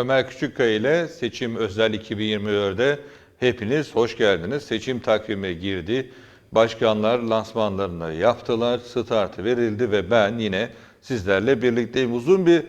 Ömer Küçükkaya ile Seçim Özel 2024'de hepiniz hoş geldiniz. Seçim takvimi girdi. Başkanlar lansmanlarını yaptılar, startı verildi ve ben yine sizlerle birlikteyim. Uzun bir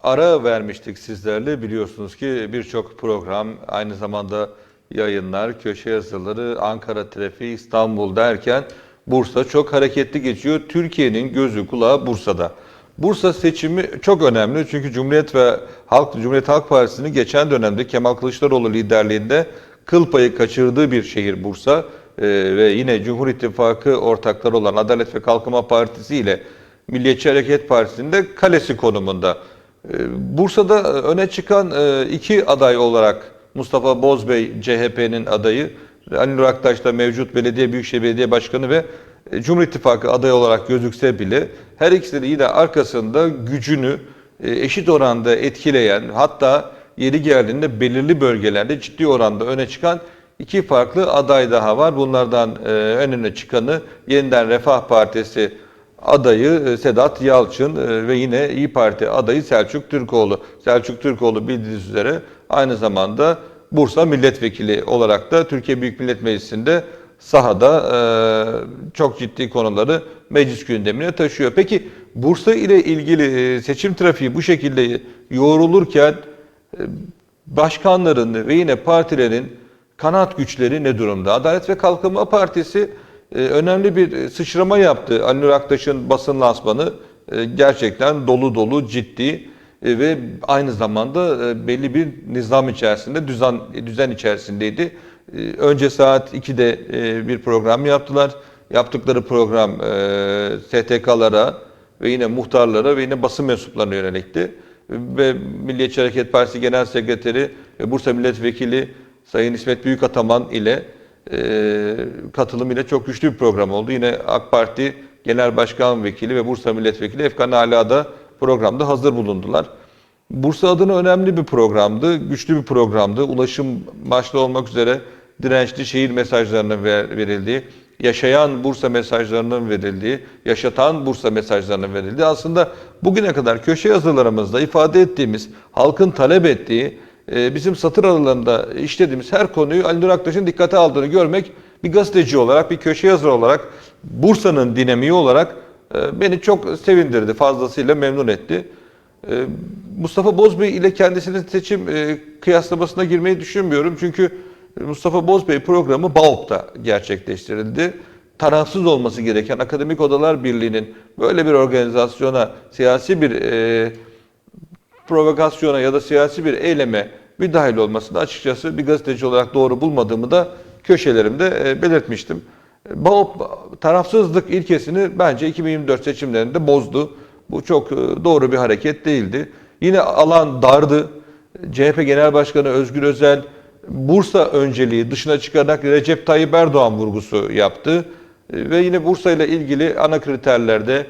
ara vermiştik sizlerle. Biliyorsunuz ki birçok program, aynı zamanda yayınlar, köşe yazıları, Ankara trafiği, İstanbul derken Bursa çok hareketli geçiyor. Türkiye'nin gözü kulağı Bursa'da. Bursa seçimi çok önemli çünkü Cumhuriyet ve Halk Cumhuriyet Halk Partisi'nin geçen dönemde Kemal Kılıçdaroğlu liderliğinde kıl payı kaçırdığı bir şehir Bursa Ee, ve yine Cumhur İttifakı ortakları olan Adalet ve Kalkınma Partisi ile Milliyetçi Hareket Partisi'nin de kalesi konumunda. Ee, Bursa'da öne çıkan e, iki aday olarak Mustafa Bozbey CHP'nin adayı, Ali Nur da mevcut belediye büyükşehir belediye başkanı ve Cumhur İttifakı adayı olarak gözükse bile her ikisi de yine arkasında gücünü e, eşit oranda etkileyen hatta yeri geldiğinde belirli bölgelerde ciddi oranda öne çıkan iki farklı aday daha var. Bunlardan e, en öne çıkanı Yeniden Refah Partisi adayı e, Sedat Yalçın e, ve yine İyi Parti adayı Selçuk Türkoğlu. Selçuk Türkoğlu bildiğiniz üzere aynı zamanda Bursa milletvekili olarak da Türkiye Büyük Millet Meclisi'nde sahada e, çok ciddi konuları meclis gündemine taşıyor. Peki Bursa ile ilgili e, seçim trafiği bu şekilde yoğrulurken e, başkanların ve yine partilerin kanaat güçleri ne durumda? Adalet ve Kalkınma Partisi e, önemli bir sıçrama yaptı. Ali Aktaş'ın basın lansmanı e, gerçekten dolu dolu, ciddi ve aynı zamanda belli bir nizam içerisinde, düzen, düzen içerisindeydi. E, Önce saat 2'de e, bir program yaptılar. Yaptıkları program e, STK'lara ve yine muhtarlara ve yine basın mensuplarına yönelikti. Ve Milliyetçi Hareket Partisi Genel Sekreteri ve Bursa Milletvekili Sayın İsmet Büyükataman ile e, katılım ile çok güçlü bir program oldu. Yine AK Parti Genel Başkan Vekili ve Bursa Milletvekili Efkan Ala da programda hazır bulundular. Bursa adına önemli bir programdı, güçlü bir programdı. Ulaşım başta olmak üzere dirençli şehir mesajlarının ver- verildiği, yaşayan Bursa mesajlarının verildiği, yaşatan Bursa mesajlarının verildiği aslında bugüne kadar köşe yazılarımızda ifade ettiğimiz, halkın talep ettiği, e, bizim satır aralarında işlediğimiz her konuyu Ali Nur Aktaş'ın dikkate aldığını görmek bir gazeteci olarak, bir köşe yazarı olarak, Bursa'nın dinamiği olarak e, beni çok sevindirdi, fazlasıyla memnun etti. E, Mustafa Bozbey ile kendisinin seçim kıyaslamasına girmeyi düşünmüyorum. Çünkü Mustafa Bozbey programı BAOP'ta gerçekleştirildi. Tarafsız olması gereken Akademik Odalar Birliği'nin böyle bir organizasyona, siyasi bir e, provokasyona ya da siyasi bir eyleme müdahil olmasını açıkçası bir gazeteci olarak doğru bulmadığımı da köşelerimde e, belirtmiştim. BAOP tarafsızlık ilkesini bence 2024 seçimlerinde bozdu. Bu çok e, doğru bir hareket değildi. Yine alan dardı. CHP Genel Başkanı Özgür Özel Bursa önceliği dışına çıkarak Recep Tayyip Erdoğan vurgusu yaptı. E, Ve yine Bursa ile ilgili ana kriterlerde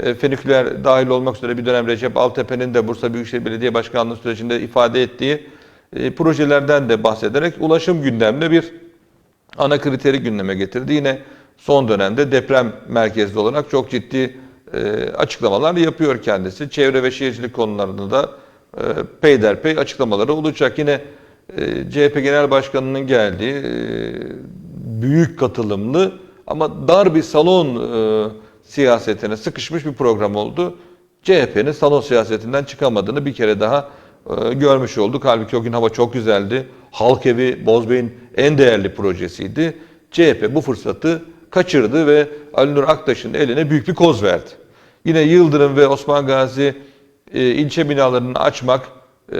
e, feniküler dahil olmak üzere bir dönem Recep Altepe'nin de Bursa Büyükşehir Belediye Başkanlığı sürecinde ifade ettiği e, projelerden de bahsederek ulaşım gündemine bir ana kriteri gündeme getirdi. Yine son dönemde deprem merkezli olarak çok ciddi açıklamalar yapıyor kendisi. Çevre ve şehircilik konularında da peyderpey açıklamaları olacak. Yine CHP Genel Başkanı'nın geldiği e, büyük katılımlı ama dar bir salon e, siyasetine sıkışmış bir program oldu. CHP'nin salon siyasetinden çıkamadığını bir kere daha e, görmüş olduk. Halbuki o gün hava çok güzeldi. Halk Evi Bozbey'in en değerli projesiydi. CHP bu fırsatı kaçırdı ve Ali Nur Aktaş'ın eline büyük bir koz verdi. Yine Yıldırım ve Osman Gazi ilçe binalarını açmak,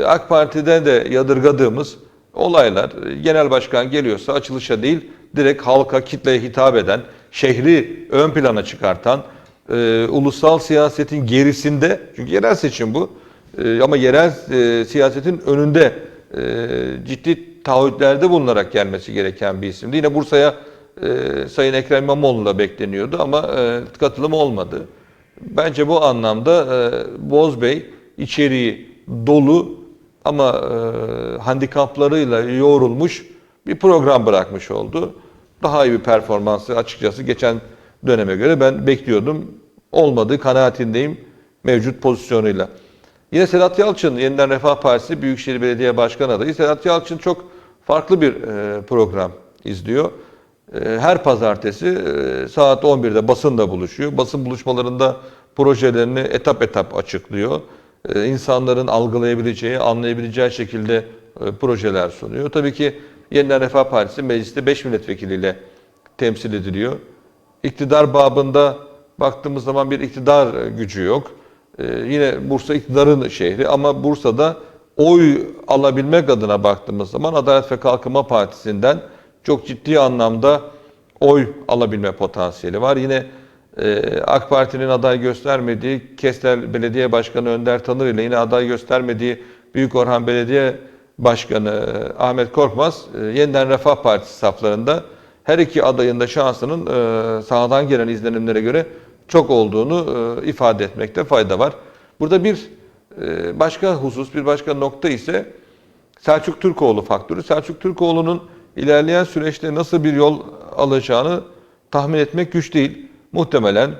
AK Parti'den de yadırgadığımız olaylar. E, Genel başkan geliyorsa açılışa değil, direkt halka, kitleye hitap eden, şehri ön plana çıkartan, e, ulusal siyasetin gerisinde, çünkü yerel seçim bu, e, ama yerel e, siyasetin önünde e, ciddi taahhütlerde bulunarak gelmesi gereken bir isimdi. Yine Bursa'ya e, Sayın Ekrem İmamoğlu da bekleniyordu ama e, katılım olmadı. Bence bu anlamda e, Bozbey içeriği dolu ama e, handikaplarıyla yoğrulmuş bir program bırakmış oldu. Daha iyi bir performansı açıkçası geçen döneme göre ben bekliyordum. Olmadığı kanaatindeyim mevcut pozisyonuyla. Yine Sedat Yalçın, Yeniden Refah Partisi Büyükşehir Belediye Başkanı adayı. Sedat Yalçın çok farklı bir e, program izliyor. E, her pazartesi e, saat 11'de basında buluşuyor. Basın buluşmalarında projelerini etap etap açıklıyor. E, insanların algılayabileceği, anlayabileceği şekilde e, projeler sunuyor. Tabii ki Yeniden Refah Partisi mecliste 5 milletvekiliyle temsil ediliyor. İktidar babında baktığımız zaman bir iktidar e, gücü yok. Yine Bursa iktidarın şehri ama Bursa'da oy alabilmek adına baktığımız zaman Adalet ve Kalkınma Partisi'nden çok ciddi anlamda oy alabilme potansiyeli var. Yine AK Parti'nin aday göstermediği Kestel Belediye Başkanı Önder Tanır ile yine aday göstermediği Büyük Orhan Belediye Başkanı e, Ahmet Korkmaz e, yeniden Refah Partisi saflarında her iki adayın da şansının e, sahadan gelen izlenimlere göre çok olduğunu ifade etmekte fayda var. Burada bir başka husus, bir başka nokta ise Selçuk Türkoğlu faktörü. Selçuk Türkoğlu'nun ilerleyen süreçte nasıl bir yol alacağını tahmin etmek güç değil. Muhtemelen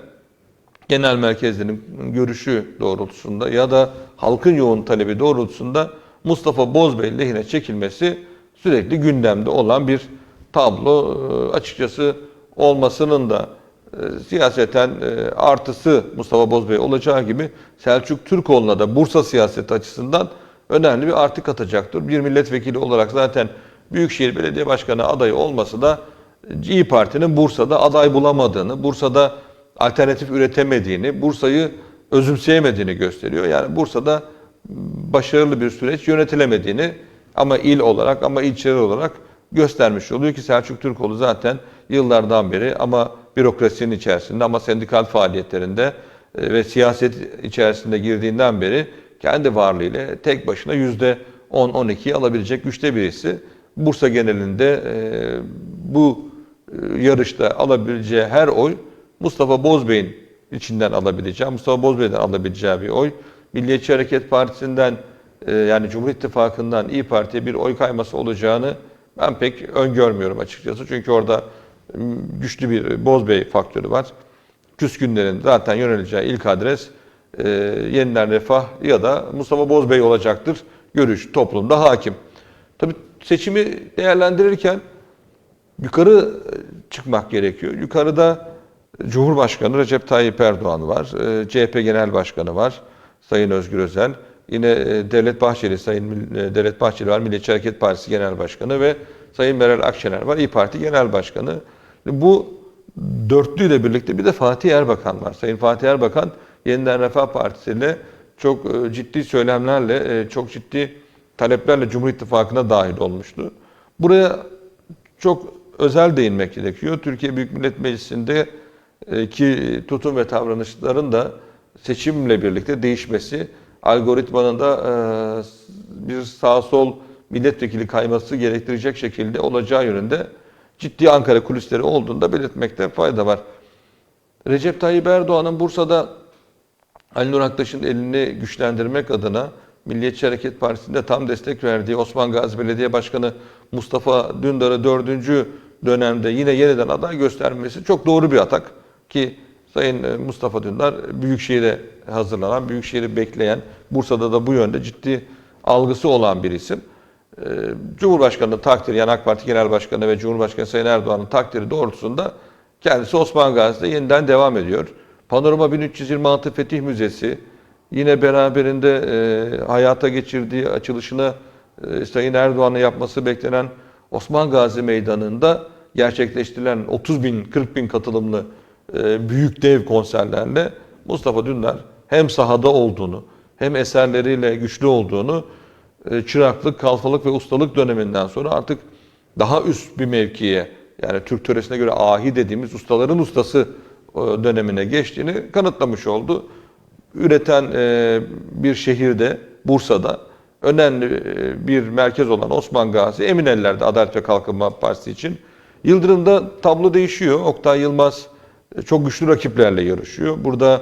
genel merkezlerin görüşü doğrultusunda ya da halkın yoğun talebi doğrultusunda Mustafa Bozbey lehine çekilmesi sürekli gündemde olan bir tablo. E, Açıkçası olmasının da e, siyaseten e, artısı Mustafa Bozbey olacağı gibi Selçuk Türkoğlu'na da Bursa siyaseti açısından önemli bir artı katacaktır. Bir milletvekili olarak zaten Büyükşehir Belediye Başkanı adayı olması da İyi Parti'nin Bursa'da aday bulamadığını, Bursa'da alternatif üretemediğini, Bursa'yı özümseyemediğini gösteriyor. Yani Bursa'da başarılı bir süreç yönetilemediğini ama il olarak ama ilçeler olarak göstermiş oluyor ki Selçuk Türkoğlu zaten yıllardan beri ama bürokrasinin içerisinde ama sendikal faaliyetlerinde e, ve siyaset içerisinde girdiğinden beri kendi varlığıyla tek başına yüzde 10-12'yi alabilecek güçte birisi. Bursa genelinde e, bu yarışta alabileceği her oy Mustafa Bozbey'in içinden alabileceği, Mustafa Bozbey'den alabileceği bir oy. Milliyetçi Hareket Partisi'nden yani Cumhur İttifakı'ndan İyi Parti'ye bir oy kayması olacağını ben pek öngörmüyorum açıkçası. Çünkü orada güçlü bir Bozbey faktörü var. Küskünlerin zaten yöneleceği ilk adres e, yeniden refah ya da Mustafa Bozbey olacaktır. Görüş toplumda hakim. Tabii seçimi değerlendirirken yukarı çıkmak gerekiyor. Yukarıda Cumhurbaşkanı Recep Tayyip Erdoğan var. E, CHP Genel Başkanı var. Sayın Özgür Özel. Yine e, Devlet Bahçeli, Sayın e, Devlet Bahçeli var. Milliyetçi Hareket Partisi Genel Başkanı ve Sayın Meral Akşener var. İyi Parti Genel Başkanı. Bu dörtlüyle birlikte bir de Fatih Erbakan var. Sayın Fatih Erbakan Yeniden Refah Partisi ile çok e, ciddi söylemlerle, çok ciddi taleplerle Cumhur İttifakı'na dahil olmuştu. Buraya çok özel değinmek gerekiyor. Türkiye Büyük Millet Meclisi'nde ki tutum ve davranışların da seçimle birlikte değişmesi algoritmanın da e, bir sağ sol milletvekili kayması gerektirecek şekilde olacağı yönünde ciddi Ankara kulisleri olduğunu da belirtmekte fayda var. Recep Tayyip Erdoğan'ın Bursa'da Ali Nur Aktaş'ın elini güçlendirmek adına Milliyetçi Hareket Partisi'nde tam destek verdiği Osman Gazi Belediye Başkanı Mustafa Dündar'ı dördüncü dönemde yine yeniden aday göstermesi çok doğru bir atak ki Sayın e, Mustafa Dündar Büyükşehir'e hazırlanan, Büyükşehir'i bekleyen, Bursa'da da bu yönde ciddi algısı olan bir isim. E, Cumhurbaşkanı'nın takdiri, yani AK Parti Genel Başkanı ve Cumhurbaşkanı Sayın Erdoğan'ın takdiri doğrultusunda kendisi Osman Gazi'de yeniden devam ediyor. Panorama 1326 Fetih Müzesi, yine beraberinde e, hayata geçirdiği açılışını Sayın Erdoğan'ın yapması beklenen Osman Gazi Meydanı'nda gerçekleştirilen 30 bin, 40 bin katılımlı e, büyük dev konserlerle Mustafa Dündar hem sahada olduğunu hem eserleriyle güçlü olduğunu e, çıraklık, kalfalık ve ustalık döneminden sonra artık daha üst bir mevkiye yani Türk töresine göre ahi dediğimiz ustaların ustası e, dönemine geçtiğini kanıtlamış oldu. Üreten bir şehirde, Bursa'da önemli bir merkez olan Osman Gazi emin ellerde Adalet ve Kalkınma Partisi için. Yıldırım'da tablo değişiyor. Oktay Yılmaz çok güçlü rakiplerle yarışıyor. Burada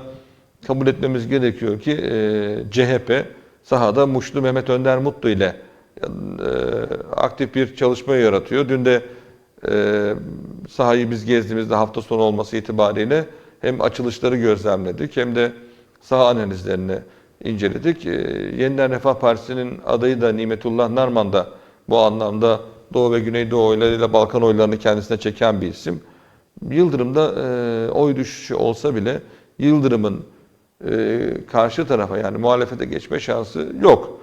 kabul etmemiz gerekiyor ki e, CHP sahada Muşlu Mehmet Önder Mutlu ile e, aktif bir çalışma yaratıyor. Dün de e, sahayı biz gezdiğimizde hafta sonu olması itibariyle hem açılışları gözlemledik hem de saha analizlerini inceledik. E, Yeniden Refah Partisi'nin adayı da Nimetullah Narman da bu anlamda Doğu ve Güneydoğu oylarıyla Balkan oylarını kendisine çeken bir isim. Yıldırım'da e, oy düşüşü olsa bile Yıldırım'ın e, karşı tarafa yani muhalefete geçme şansı yok.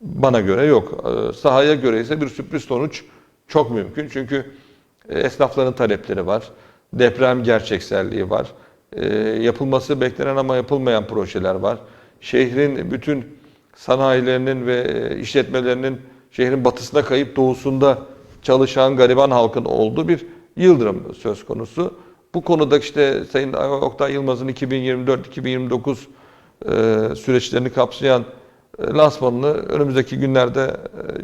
Bana göre yok. E, sahaya göre ise bir sürpriz sonuç çok mümkün. Çünkü e, esnafların talepleri var. Deprem gerçekselliği var. Yapılması beklenen ama yapılmayan projeler var. Şehrin bütün sanayilerinin ve e, işletmelerinin şehrin batısına kayıp doğusunda çalışan gariban halkın olduğu bir yıldırım söz konusu. Bu konuda işte Sayın Oktay Yılmaz'ın 2024-2029 e, süreçlerini kapsayan e, lansmanını önümüzdeki günlerde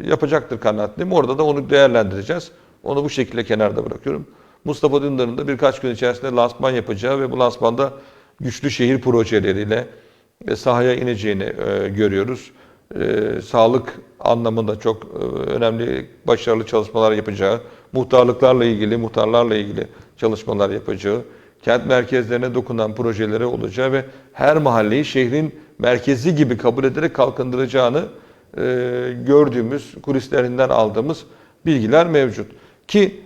yapacaktır kanaatliyim. Orada da onu değerlendireceğiz. Onu bu şekilde kenarda bırakıyorum. Mustafa Dündar'ın da birkaç gün içerisinde lansman yapacağı ve bu lansmanda güçlü şehir projeleriyle e, sahaya ineceğini e, görüyoruz. E, sağlık anlamında çok e, önemli başarılı çalışmalar yapacağı, muhtarlıklarla ilgili, muhtarlarla ilgili çalışmalar yapacağı, kent merkezlerine dokunan projeleri olacağı ve her mahalleyi şehrin merkezi gibi kabul ederek kalkındıracağını gördüğümüz, kulislerinden aldığımız bilgiler mevcut. Ki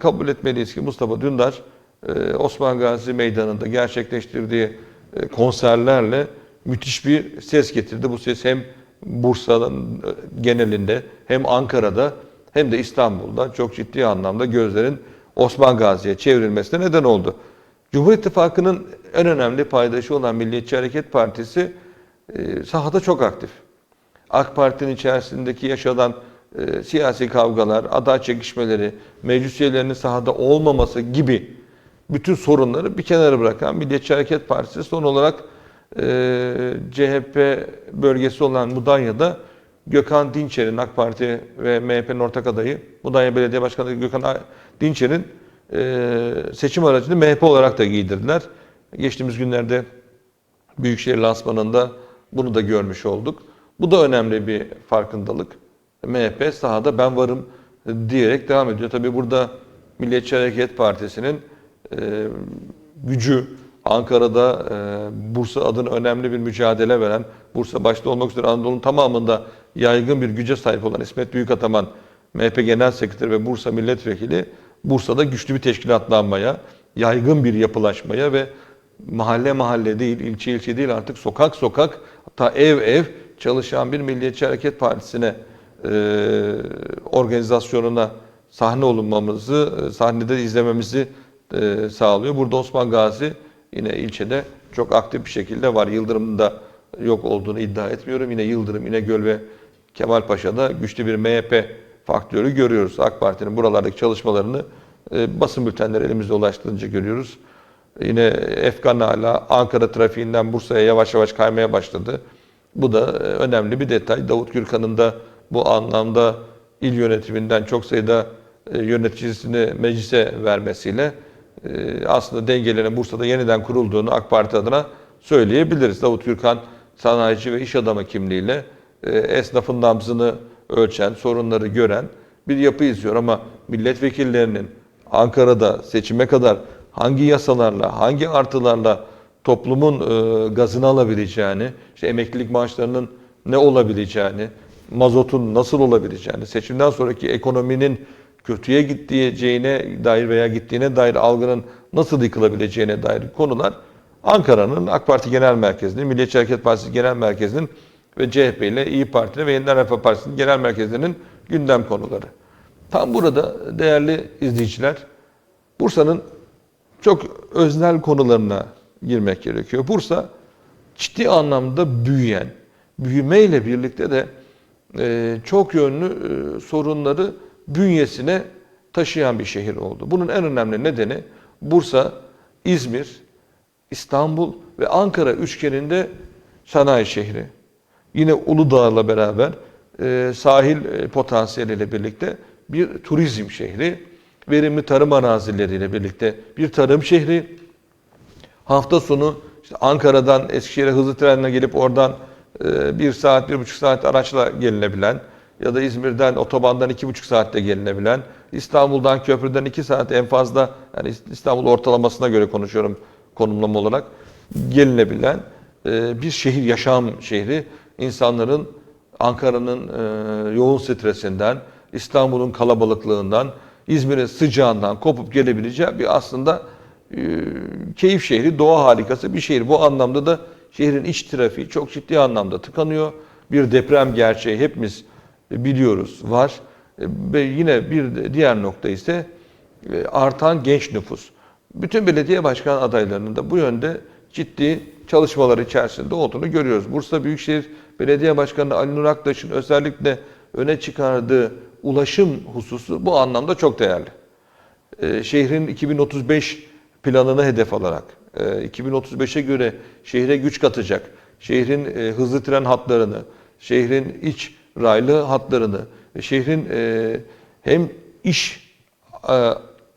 kabul etmeliyiz ki Mustafa Dündar e, Osman Gazi Meydanı'nda gerçekleştirdiği konserlerle müthiş bir ses getirdi. Bu ses hem Bursa'nın e, genelinde hem Ankara'da hem de İstanbul'da çok ciddi anlamda gözlerin Osman Gazi'ye çevrilmesine neden oldu. Cumhur İttifakı'nın en önemli paydaşı olan Milliyetçi Hareket Partisi e, sahada çok aktif. AK Parti'nin içerisindeki yaşanan e, siyasi kavgalar, aday çekişmeleri, meclis üyelerinin sahada olmaması gibi bütün sorunları bir kenara bırakan Milliyetçi Hareket Partisi son olarak e, CHP bölgesi olan Mudanya'da Gökhan Dinçer'in AK Parti ve MHP'nin ortak adayı Mudanya Belediye Başkanı Gökhan Dinçer'in e, seçim aracını MHP olarak da giydirdiler. Geçtiğimiz günlerde Büyükşehir lansmanında bunu da görmüş olduk. Bu da önemli bir farkındalık. MHP sahada ben varım diyerek devam ediyor. Tabii burada Milliyetçi Hareket Partisi'nin gücü Ankara'da e, Bursa adına önemli bir mücadele veren, Bursa başta olmak üzere Anadolu'nun tamamında yaygın bir güce sahip olan İsmet Büyükataman MHP Genel Sekreteri ve Bursa Milletvekili Bursa'da güçlü bir teşkilatlanmaya, yaygın bir yapılaşmaya ve mahalle mahalle değil, ilçe ilçe değil artık sokak sokak hatta ev ev çalışan bir Milliyetçi Hareket Partisi'ne e, organizasyonuna sahne olunmamızı, e, sahnede izlememizi e, sağlıyor. Burada Osman Gazi yine ilçede çok aktif bir şekilde var. Yıldırım'ın da yok olduğunu iddia etmiyorum. Yine Yıldırım, İnegöl ve Kemalpaşa'da güçlü bir MHP faktörü görüyoruz. AK Parti'nin buralardaki çalışmalarını e, basın bültenleri elimizde ulaştırınca görüyoruz. Yine Efkan hala Ankara trafiğinden Bursa'ya yavaş yavaş kaymaya başladı. Bu da e, önemli bir detay. Davut Gürkan'ın da bu anlamda il yönetiminden çok sayıda yöneticisini meclise vermesiyle aslında dengelerin Bursa'da yeniden kurulduğunu AK Parti adına söyleyebiliriz. Davut Gürkan sanayici ve iş adamı kimliğiyle e, esnafın nabzını ölçen, sorunları gören bir yapı izliyor ama milletvekillerinin Ankara'da seçime kadar hangi yasalarla, hangi artılarla toplumun e, gazını alabileceğini, işte emeklilik maaşlarının ne olabileceğini, mazotun nasıl olabileceğini, seçimden sonraki ekonominin kötüye gideceğine dair veya gittiğine dair algının nasıl yıkılabileceğine dair konular Ankara'nın AK Parti Genel Merkezi'nin, Milliyetçi Hareket Partisi Genel Merkezi'nin ve CHP ile İyi Parti'nin ve Yeniden Refah Partisi'nin genel merkezlerinin gündem konuları. Tam burada değerli izleyiciler, Bursa'nın çok öznel konularına girmek gerekiyor. Bursa ciddi anlamda büyüyen, büyümeyle birlikte de e, çok yönlü e, sorunları bünyesine taşıyan bir şehir oldu. Bunun en önemli nedeni Bursa, İzmir, İstanbul ve Ankara üçgeninde sanayi şehri. Yine Uludağ'la beraber e, sahil e, potansiyeliyle birlikte bir turizm şehri, verimli tarım arazileriyle birlikte bir tarım şehri. Hafta sonu işte Ankara'dan Eskişehir'e hızlı trenle gelip oradan e, bir saat, bir buçuk saat araçla gelinebilen ya da İzmir'den otobandan iki buçuk saatte gelinebilen, İstanbul'dan köprüden iki saat en fazla, yani İstanbul ortalamasına göre konuşuyorum konumlama olarak, gelinebilen e, bir şehir, yaşam şehri. İnsanların Ankara'nın e, yoğun stresinden, İstanbul'un kalabalıklığından, İzmir'in sıcağından kopup gelebileceği bir aslında e, keyif şehri, doğa harikası bir şehir. Bu anlamda da şehrin iç trafiği çok ciddi anlamda tıkanıyor. Bir deprem gerçeği hepimiz biliyoruz var. E, Ve yine bir diğer nokta ise e, artan genç nüfus. Bütün belediye başkan adaylarının da bu yönde ciddi çalışmalar içerisinde olduğunu görüyoruz. Bursa Büyükşehir Belediye Başkanı Ali Nur Aktaş'ın özellikle öne çıkardığı ulaşım hususu bu anlamda çok değerli. Ee, şehrin 2035 planını hedef alarak, e, 2035'e göre şehre güç katacak, şehrin e, hızlı tren hatlarını, şehrin iç raylı hatlarını, şehrin e, hem iş e,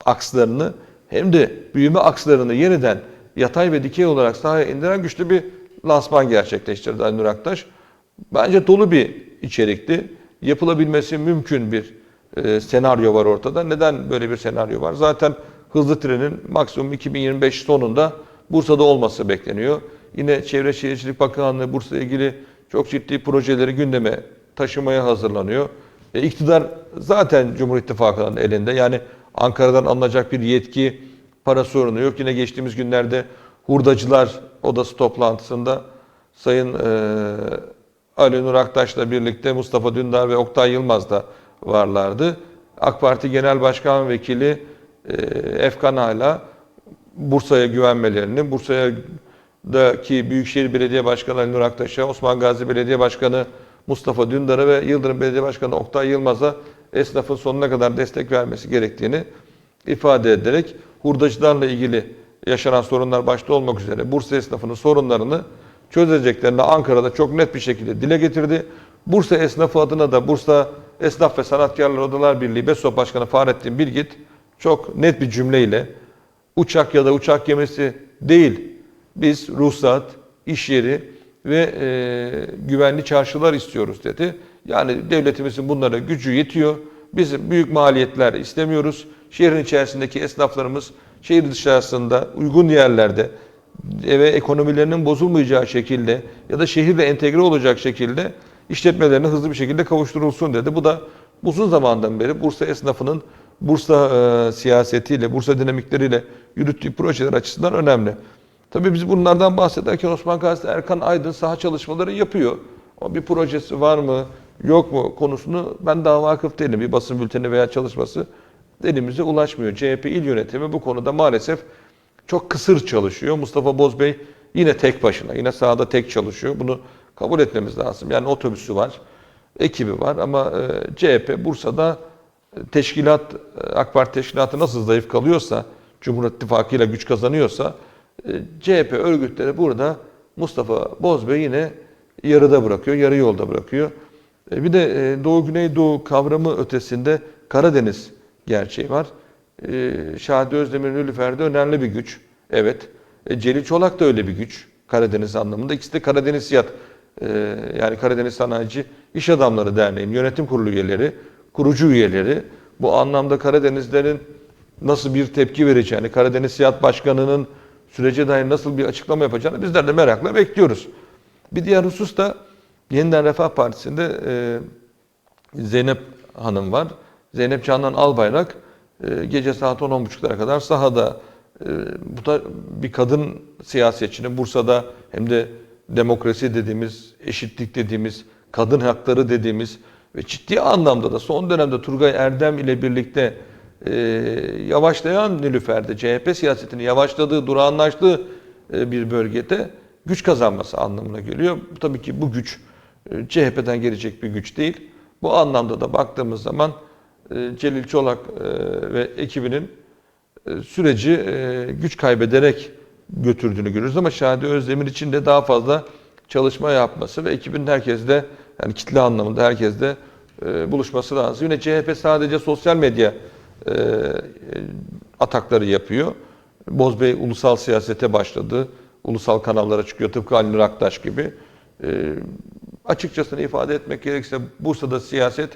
akslarını hem de büyüme akslarını yeniden yatay ve dikey olarak sahaya indiren güçlü bir lansman gerçekleştirdi Ali Nur Aktaş. Bence dolu bir içerikti. Yapılabilmesi mümkün bir e, senaryo var ortada. Neden böyle bir senaryo var? Zaten hızlı trenin maksimum 2025 sonunda Bursa'da olması bekleniyor. Yine Çevre Şehircilik Bakanlığı Bursa'ya ilgili çok ciddi projeleri gündeme taşımaya hazırlanıyor. E, iktidar zaten Cumhur İttifakı'nın elinde. Yani Ankara'dan alınacak bir yetki, para sorunu yok. Yine geçtiğimiz günlerde hurdacılar odası toplantısında Sayın e, Ali Nur Aktaş'la birlikte Mustafa Dündar ve Oktay Yılmaz da varlardı. AK Parti Genel Başkan Vekili e, Efkan Hala Bursa'ya güvenmelerini, Bursa'ya daki Büyükşehir Belediye Başkanı Ali Nur Aktaş'a, Osman Gazi Belediye Başkanı Mustafa Dündar'a ve Yıldırım Belediye Başkanı Oktay Yılmaz'a esnafın sonuna kadar destek vermesi gerektiğini ifade ederek hurdacılarla ilgili yaşanan sorunlar başta olmak üzere Bursa esnafının sorunlarını çözeceklerini Ankara'da çok net bir şekilde dile getirdi. Bursa esnafı adına da Bursa Esnaf ve Sanatkarlar Odalar Birliği BESOP Başkanı Fahrettin Bilgit çok net bir cümleyle uçak ya da uçak gemisi değil biz ruhsat, iş yeri ve e, güvenli çarşılar istiyoruz dedi. Yani devletimizin bunlara gücü yetiyor. Biz büyük maliyetler istemiyoruz. Şehrin içerisindeki esnaflarımız şehir dışarısında uygun yerlerde eve ekonomilerinin bozulmayacağı şekilde ya da şehirle entegre olacak şekilde işletmelerine hızlı bir şekilde kavuşturulsun dedi. Bu da uzun zamandan beri Bursa esnafının Bursa e, siyasetiyle, Bursa dinamikleriyle yürüttüğü projeler açısından önemli. Tabii biz bunlardan bahsederken Osman Gazi Erkan Aydın saha çalışmaları yapıyor. Ama bir projesi var mı, yok mu konusunu ben daha vakıf değilim. Bir basın bülteni veya çalışması elimize ulaşmıyor. CHP il yönetimi bu konuda maalesef çok kısır çalışıyor. Mustafa Bozbey yine tek başına, yine sahada tek çalışıyor. Bunu kabul etmemiz lazım. Yani otobüsü var, ekibi var ama e, CHP Bursa'da e, teşkilat, e, AK Parti teşkilatı nasıl zayıf kalıyorsa, Cumhur İttifakı ile güç kazanıyorsa CHP örgütleri burada Mustafa Bozbey yine yarıda bırakıyor, yarı yolda bırakıyor. E, Bir de e, Doğu Güneydoğu kavramı ötesinde Karadeniz gerçeği var. E, Şadi Özdemir Nülüfer'de önemli bir güç. Evet. E, Celil Çolak da öyle bir güç. Karadeniz anlamında. İkisi de Karadeniz Siyat e, yani Karadeniz Sanayici İş Adamları Derneği'nin yönetim kurulu üyeleri, kurucu üyeleri. Bu anlamda Karadenizlerin nasıl bir tepki vereceğini, Karadeniz Siyat Başkanı'nın sürece dair nasıl bir açıklama yapacağını bizler de merakla bekliyoruz. Bir diğer husus da Yeniden Refah Partisi'nde e, Zeynep Hanım var. Zeynep Canan Albayrak e, gece saat 10-10.30'lara kadar sahada e, bu da bir kadın siyasetçinin Bursa'da hem de demokrasi dediğimiz, eşitlik dediğimiz, kadın hakları dediğimiz ve ciddi anlamda da son dönemde Turgay Erdem ile birlikte e, yavaşlayan Nilüfer'de CHP siyasetinin yavaşladığı, durağanlaştığı e, bir bölgede güç kazanması anlamına geliyor. Tabii ki bu güç e, CHP'den gelecek bir güç değil. Bu anlamda da baktığımız zaman e, Celil Çolak e, ve ekibinin e, süreci e, güç kaybederek götürdüğünü görüyoruz ama Şadi Özdemir için de daha fazla çalışma yapması ve ekibin herkesle yani kitle anlamında herkesle e, buluşması lazım. Yine CHP sadece sosyal medya e, atakları yapıyor. Bozbey ulusal siyasete başladı. Ulusal kanallara çıkıyor tıpkı Ali Nur Aktaş gibi. E, açıkçası ifade etmek gerekirse Bursa'da siyaset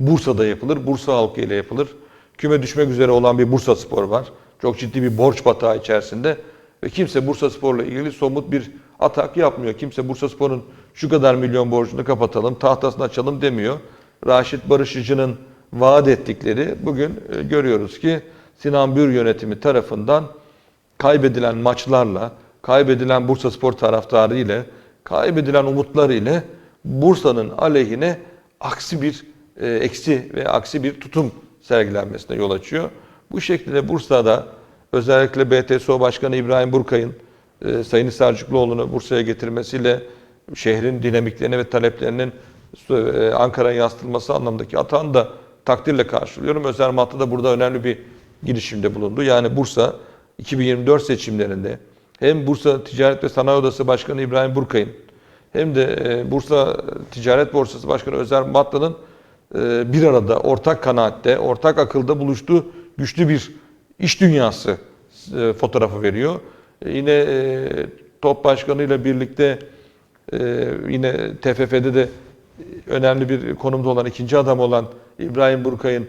Bursa'da yapılır, Bursa halkı ile yapılır. Küme düşmek üzere olan bir Bursa Spor var. Çok ciddi bir borç batağı içerisinde ve kimse Bursa Spor'la ilgili somut bir atak yapmıyor. Kimse Bursaspor'un şu kadar milyon borcunu kapatalım, tahtasını açalım demiyor. Raşit Barışıcı'nın vaat ettikleri bugün e, görüyoruz ki Sinan Bür yönetimi tarafından kaybedilen maçlarla, kaybedilen Bursaspor taraftarı ile, kaybedilen umutlar ile Bursa'nın aleyhine aksi bir e, eksi ve aksi bir tutum sergilenmesine yol açıyor. Bu şekilde Bursa'da özellikle BTSO Başkanı İbrahim Burkay'ın e, Sayın Sarcıklıoğlu'nu Bursa'ya getirmesiyle şehrin dinamiklerine ve taleplerinin e, Ankara'ya yansıtılması anlamındaki atağını da takdirle karşılıyorum. Özel Matlı da burada önemli bir girişimde bulundu. Yani Bursa 2024 seçimlerinde hem Bursa Ticaret ve Sanayi Odası Başkanı İbrahim Burkay'ın hem de e, Bursa Ticaret Borsası Başkanı Özer Matlı'nın e, bir arada ortak kanaatte, ortak akılda buluştuğu güçlü bir iş dünyası e, fotoğrafı veriyor. Yine top başkanıyla birlikte yine TFF'de de önemli bir konumda olan ikinci adam olan İbrahim Burkay'ın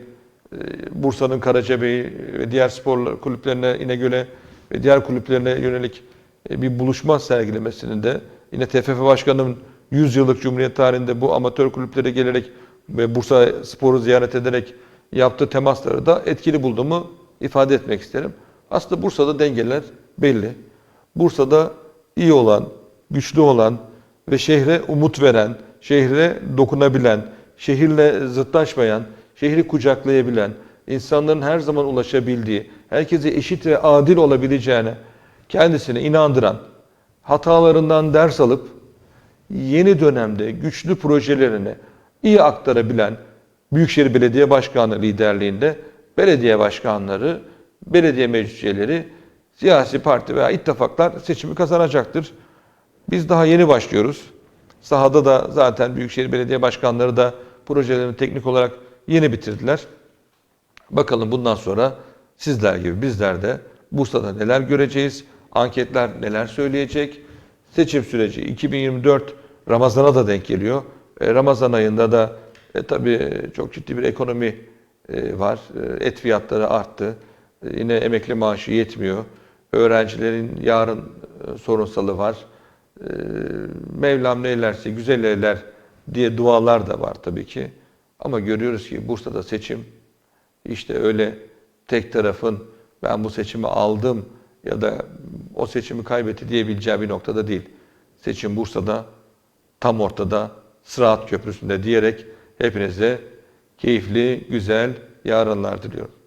e, Bursa'nın Karacabey'i ve diğer spor kulüplerine İnegöl'e ve diğer kulüplerine yönelik e, bir buluşma sergilemesinin de yine TFF Başkanı'nın 100 yıllık Cumhuriyet tarihinde bu amatör kulüplere gelerek ve Bursa Spor'u ziyaret ederek yaptığı temasları da etkili bulduğumu ifade etmek isterim. Aslında Bursa'da dengeler belli. Bursa'da iyi olan, güçlü olan ve şehre umut veren, şehre dokunabilen, şehirle zıtlaşmayan, şehri kucaklayabilen, insanların her zaman ulaşabildiği, herkese eşit ve adil olabileceğine kendisini inandıran, hatalarından ders alıp yeni dönemde güçlü projelerini iyi aktarabilen Büyükşehir Belediye Başkanı liderliğinde belediye başkanları, belediye meclis üyeleri, siyasi parti veya ittifaklar seçimi kazanacaktır. Biz daha yeni başlıyoruz. Sahada da zaten Büyükşehir Belediye Başkanları da projelerini teknik olarak yeni bitirdiler. Bakalım bundan sonra sizler gibi bizler de Bursa'da neler göreceğiz, anketler neler söyleyecek, seçim süreci 2024 Ramazan'a da denk geliyor. E, Ramazan ayında da e, tabii çok ciddi bir ekonomi e, var. E, et fiyatları arttı. E, yine emekli maaşı yetmiyor. Öğrencilerin yarın e, sorunsalı var. E, Mevlam neylerse güzel eyler diye dualar da var tabii ki. Ama görüyoruz ki Bursa'da seçim işte öyle tek tarafın ben bu seçimi aldım ya da o seçimi kaybetti diyebileceği bir noktada değil. Seçim Bursa'da tam ortada Sıraat Köprüsü'nde diyerek hepinize keyifli, güzel yarınlar diliyorum.